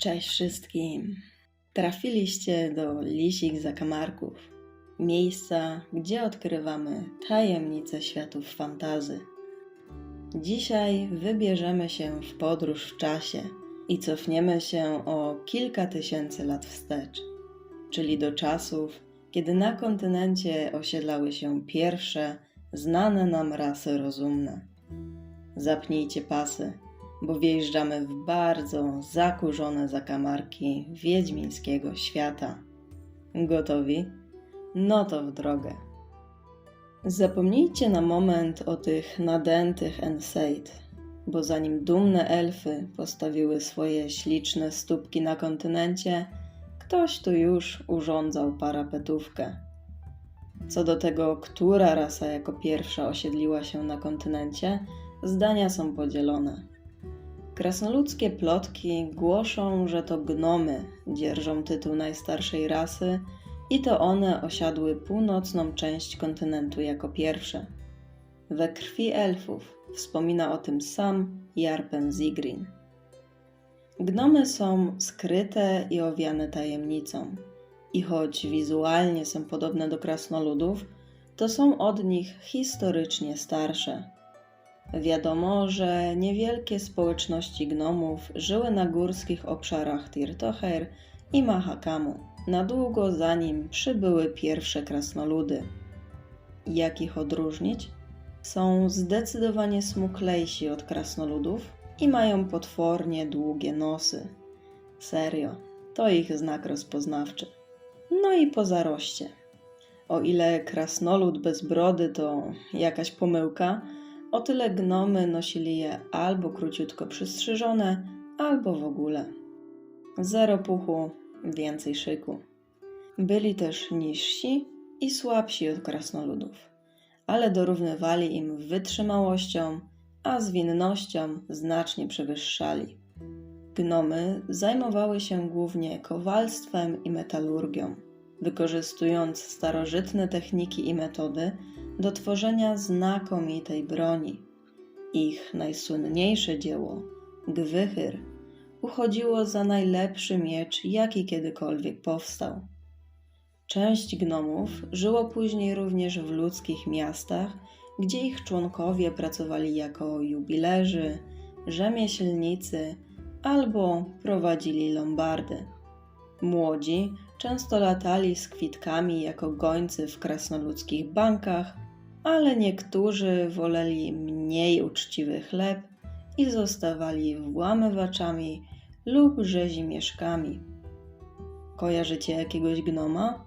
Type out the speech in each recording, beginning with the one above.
Cześć wszystkim. Trafiliście do Lisich Zakamarków, miejsca, gdzie odkrywamy tajemnice światów fantazy. Dzisiaj wybierzemy się w podróż w czasie i cofniemy się o kilka tysięcy lat wstecz, czyli do czasów, kiedy na kontynencie osiedlały się pierwsze znane nam rasy rozumne. Zapnijcie pasy, bo wjeżdżamy w bardzo zakurzone zakamarki wiedźmińskiego świata. Gotowi? No to w drogę. Zapomnijcie na moment o tych nadętych Enseid, bo zanim dumne elfy postawiły swoje śliczne stópki na kontynencie, ktoś tu już urządzał parapetówkę. Co do tego, która rasa jako pierwsza osiedliła się na kontynencie, zdania są podzielone. Krasnoludzkie plotki głoszą, że to gnomy dzierżą tytuł najstarszej rasy i to one osiadły północną część kontynentu jako pierwsze. We krwi elfów wspomina o tym sam Jarpen Zigrin. Gnomy są skryte i owiane tajemnicą. I choć wizualnie są podobne do krasnoludów, to są od nich historycznie starsze. Wiadomo, że niewielkie społeczności gnomów żyły na górskich obszarach Tirtocher i Mahakamu, na długo zanim przybyły pierwsze krasnoludy. Jak ich odróżnić? Są zdecydowanie smuklejsi od krasnoludów i mają potwornie długie nosy. Serio, to ich znak rozpoznawczy. No i po zaroście. O ile krasnolud bez brody to jakaś pomyłka, o tyle gnomy nosili je albo króciutko przystrzyżone, albo w ogóle. Zero puchu, więcej szyku. Byli też niżsi i słabsi od krasnoludów, ale dorównywali im wytrzymałością, a zwinnością znacznie przewyższali. Gnomy zajmowały się głównie kowalstwem i metalurgią, wykorzystując starożytne techniki i metody do tworzenia znakomitej broni. Ich najsłynniejsze dzieło, Gwychyr, uchodziło za najlepszy miecz, jaki kiedykolwiek powstał. Część gnomów żyło później również w ludzkich miastach, gdzie ich członkowie pracowali jako jubilerzy, rzemieślnicy albo prowadzili lombardy. Młodzi często latali z kwitkami jako gońcy w krasnoludzkich bankach, ale niektórzy woleli mniej uczciwy chleb i zostawali włamywaczami lub rzezimieszkami. Kojarzycie jakiegoś gnoma?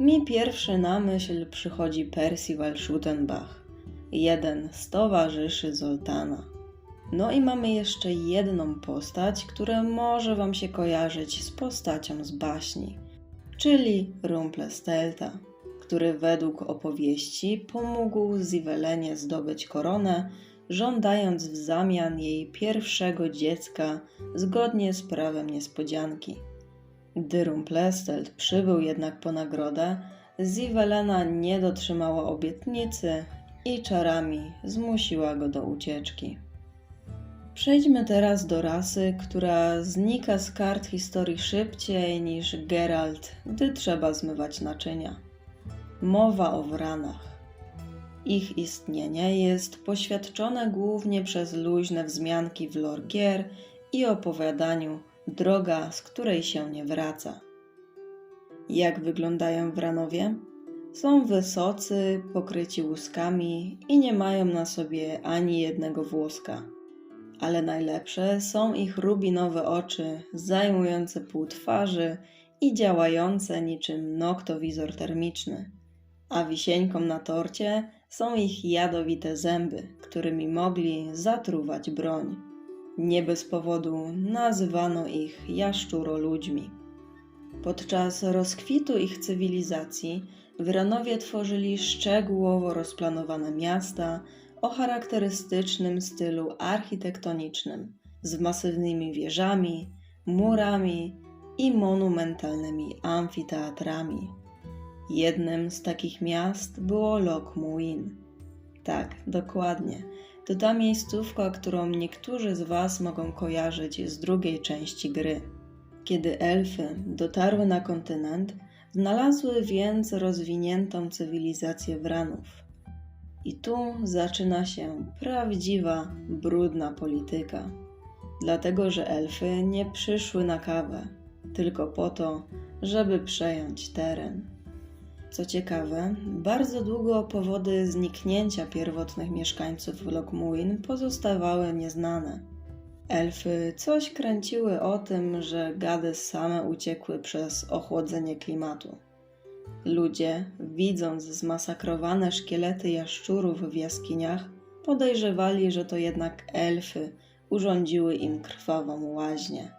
Mi pierwszy na myśl przychodzi Percival Schuttenbach, jeden z towarzyszy Zoltana. No i mamy jeszcze jedną postać, która może Wam się kojarzyć z postacią z baśni, czyli Rumplestelta, który według opowieści pomógł Zivelenie zdobyć koronę, żądając w zamian jej pierwszego dziecka zgodnie z prawem niespodzianki. Gdy Rumplestelt przybył jednak po nagrodę, Zivelena nie dotrzymała obietnicy i czarami zmusiła go do ucieczki. Przejdźmy teraz do rasy, która znika z kart historii szybciej niż Geralt, gdy trzeba zmywać naczynia. Mowa o wranach. Ich istnienie jest poświadczone głównie przez luźne wzmianki w Lorgier i opowiadaniu Droga, z której się nie wraca. Jak wyglądają wranowie? Są wysocy, pokryci łuskami i nie mają na sobie ani jednego włoska ale najlepsze są ich rubinowe oczy, zajmujące pół twarzy i działające niczym noktowizor termiczny. A wisienką na torcie są ich jadowite zęby, którymi mogli zatruwać broń. Nie bez powodu nazywano ich jaszczuroludźmi. Podczas rozkwitu ich cywilizacji Wranowie tworzyli szczegółowo rozplanowane miasta, o charakterystycznym stylu architektonicznym z masywnymi wieżami, murami i monumentalnymi amfiteatrami. Jednym z takich miast było Loch Muin. Tak, dokładnie. To ta miejscówka, którą niektórzy z Was mogą kojarzyć z drugiej części gry. Kiedy elfy dotarły na kontynent, znalazły więc rozwiniętą cywilizację Wranów. I tu zaczyna się prawdziwa, brudna polityka. Dlatego, że elfy nie przyszły na kawę, tylko po to, żeby przejąć teren. Co ciekawe, bardzo długo powody zniknięcia pierwotnych mieszkańców Lokmuin pozostawały nieznane. Elfy coś kręciły o tym, że gady same uciekły przez ochłodzenie klimatu. Ludzie, widząc zmasakrowane szkielety jaszczurów w jaskiniach, podejrzewali, że to jednak elfy urządziły im krwawą łaźnię.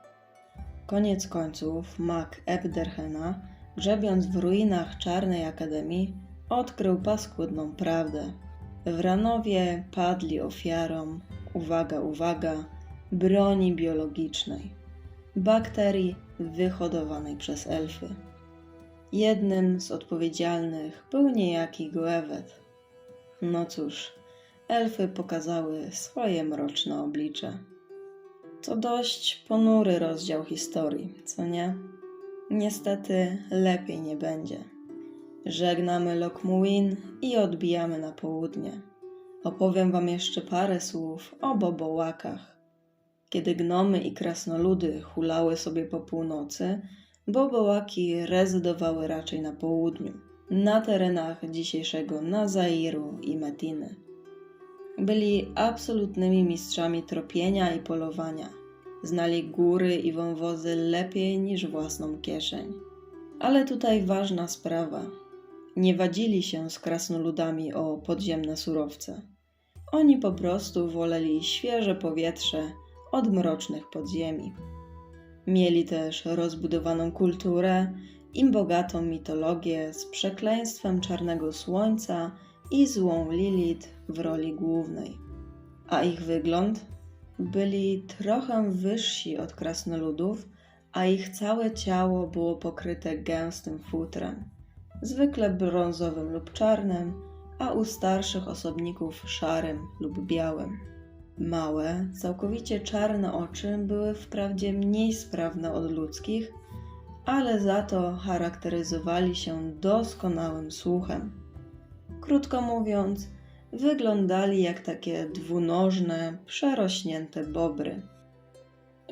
Koniec końców mag Ebderhena, grzebiąc w ruinach Czarnej Akademii, odkrył paskudną prawdę. Wranowie padli ofiarą, uwaga, uwaga, broni biologicznej, bakterii wyhodowanej przez elfy. Jednym z odpowiedzialnych był niejaki Goewet. No cóż, elfy pokazały swoje mroczne oblicze. To dość ponury rozdział historii, co nie? Niestety lepiej nie będzie. Żegnamy Lokmuin i odbijamy na południe. Opowiem wam jeszcze parę słów o bobołakach. Kiedy gnomy i krasnoludy hulały sobie po północy, bobołaki rezydowały raczej na południu, na terenach dzisiejszego Nazairu i Metiny. Byli absolutnymi mistrzami tropienia i polowania. Znali góry i wąwozy lepiej niż własną kieszeń. Ale tutaj ważna sprawa. Nie wadzili się z krasnoludami o podziemne surowce. Oni po prostu woleli świeże powietrze od mrocznych podziemi. Mieli też rozbudowaną kulturę i bogatą mitologię z przekleństwem czarnego słońca i złą Lilith w roli głównej. A ich wygląd? Byli trochę wyżsi od krasnoludów, a ich całe ciało było pokryte gęstym futrem, zwykle brązowym lub czarnym, a u starszych osobników szarym lub białym. Małe, całkowicie czarne oczy były wprawdzie mniej sprawne od ludzkich, ale za to charakteryzowali się doskonałym słuchem. Krótko mówiąc, wyglądali jak takie dwunożne, przerośnięte bobry.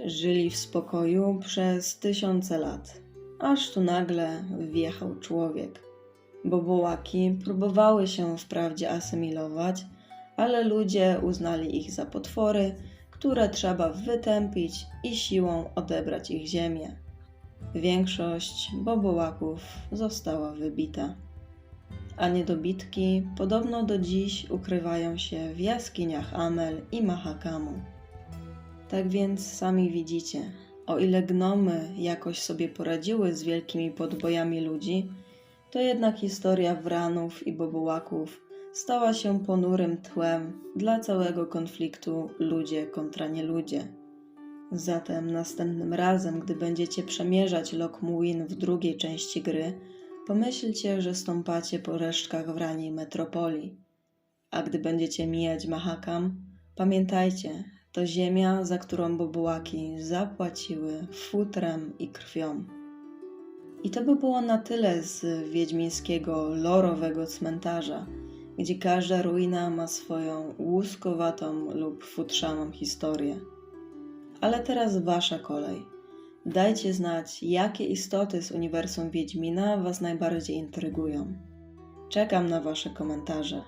Żyli w spokoju przez tysiące lat, aż tu nagle wjechał człowiek. Bobołaki próbowały się wprawdzie asymilować, ale ludzie uznali ich za potwory, które trzeba wytępić i siłą odebrać ich ziemię. Większość bobołaków została wybita a niedobitki podobno do dziś ukrywają się w jaskiniach Amel i Mahakamu. Tak więc sami widzicie, o ile gnomy jakoś sobie poradziły z wielkimi podbojami ludzi, to jednak historia Wranów i Bobołaków stała się ponurym tłem dla całego konfliktu ludzie kontra nieludzie. Zatem następnym razem, gdy będziecie przemierzać Lok Muin w drugiej części gry, Pomyślcie, że stąpacie po resztkach wraniej metropolii. A gdy będziecie mijać Mahakam, pamiętajcie, to ziemia, za którą bobułaki zapłaciły futrem i krwią. I to by było na tyle z wiedźmińskiego lorowego cmentarza, gdzie każda ruina ma swoją łuskowatą lub futrzaną historię. Ale teraz wasza kolej. Dajcie znać, jakie istoty z uniwersum Wiedźmina Was najbardziej intrygują. Czekam na Wasze komentarze.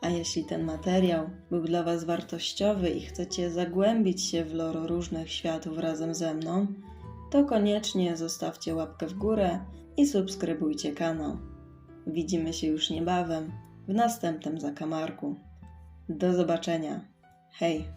A jeśli ten materiał był dla Was wartościowy i chcecie zagłębić się w loro różnych światów razem ze mną, to koniecznie zostawcie łapkę w górę i subskrybujcie kanał. Widzimy się już niebawem w następnym zakamarku. Do zobaczenia. Hej!